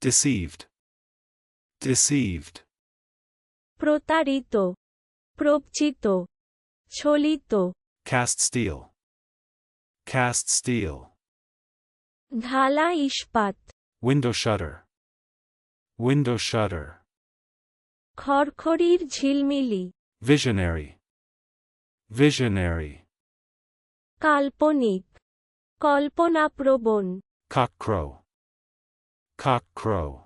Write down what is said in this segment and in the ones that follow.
deceived, deceived, প্রতারিত প্রবচিত ছলিত cast steel, cast steel, ঢালা ইস্পাত window shutter, window shutter, খড়খড়ির ঝিলমিলি visionary, visionary, কাল্পনিক কল্পনাপ্রবণ cock crow, cock crow,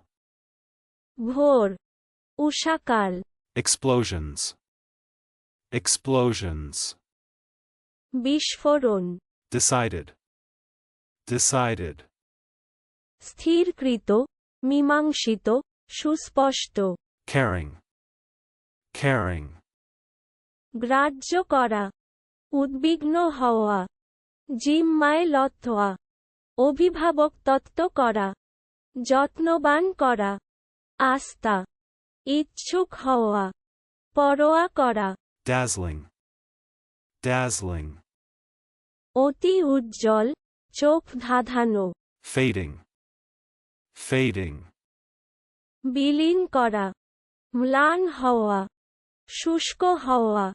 ভোর উষাকাল explosions, explosions, বিস্ফোরণ। Decided, decided, স্থিরকৃত মীমাংসিত সুস্পষ্ট। Caring, caring, গ্রাহ্য করা। উদ্বিগ্ন হওয়া। জিম্মায় লত্থয়া অভিভাবক তত্ত্ব করা। যত্নবান করা আস্থা ইচ্ছুক হওয়া পরোয়া করা dazzling, dazzling, অতি উজ্জ্বল চোখ ধাঁধানো fading, fading, বিলীন করা ম্লান হওয়া শুষ্ক হওয়া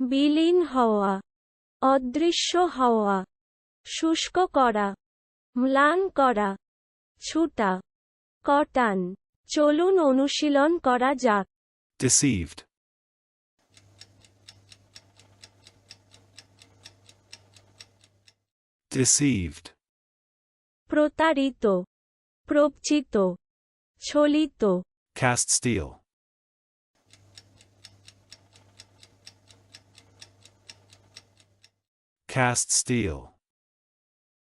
বিলীন হওয়া অদৃশ্য হওয়া শুষ্ক করা ম্লান করা ছুটা কটান চলুন অনুশীলন করা যাক deceived, deceived, প্রতারিত প্রবচিত ছলিত cast steel, cast steel,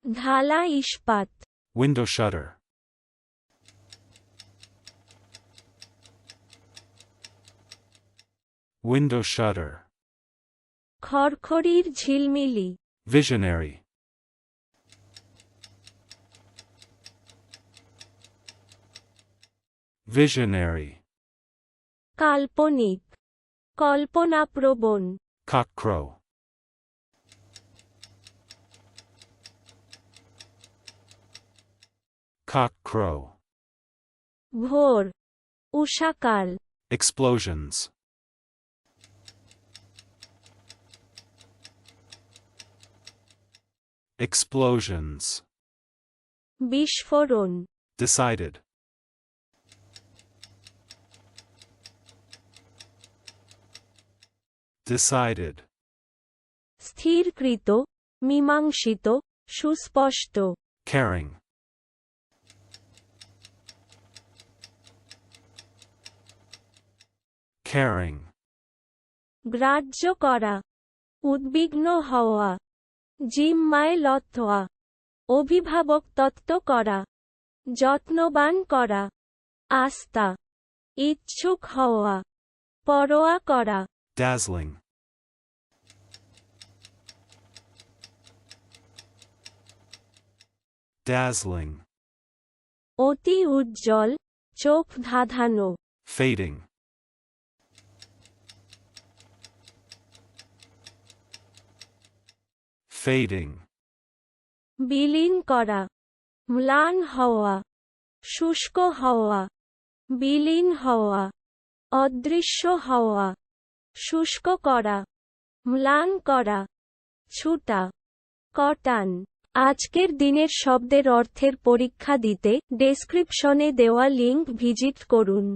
ঢালা ইস্পাত window shutter, window shutter, খড়খড়ির ঝিলমিলি visionary, visionary, কাল্পনিক কল্পনাপ্রবণ cock crow, cock crow, ভোর উষাকাল explosions, explosions, বিস্ফোরণ decided, decided, স্থিরকৃত মীমাংসিত সুস্পষ্ট caring, caring, গ্রাহ্য করা উদ্বিগ্ন হওয়া জিম্মায় লত্থয়া অভিভাবক তত্ত্ব করা। যত্নবান করা। আস্থা। ইচ্ছুক হওয়া। পরোয়া করা। Dazzling, dazzling, অতি উজ্জ্বল চোখ ধাঁধানো। Fading, fading, বিলীন করা ম্লান হওয়া শুষ্ক হওয়া বিলীন হওয়া অদৃশ্য হওয়া শুষ্ক করা ম্লান করা ছুটা কটান। আজকের দিনের শব্দের অর্থের পরীক্ষা দিতে ডেসক্রিপশনে দেওয়া লিংক ভিজিট করুন।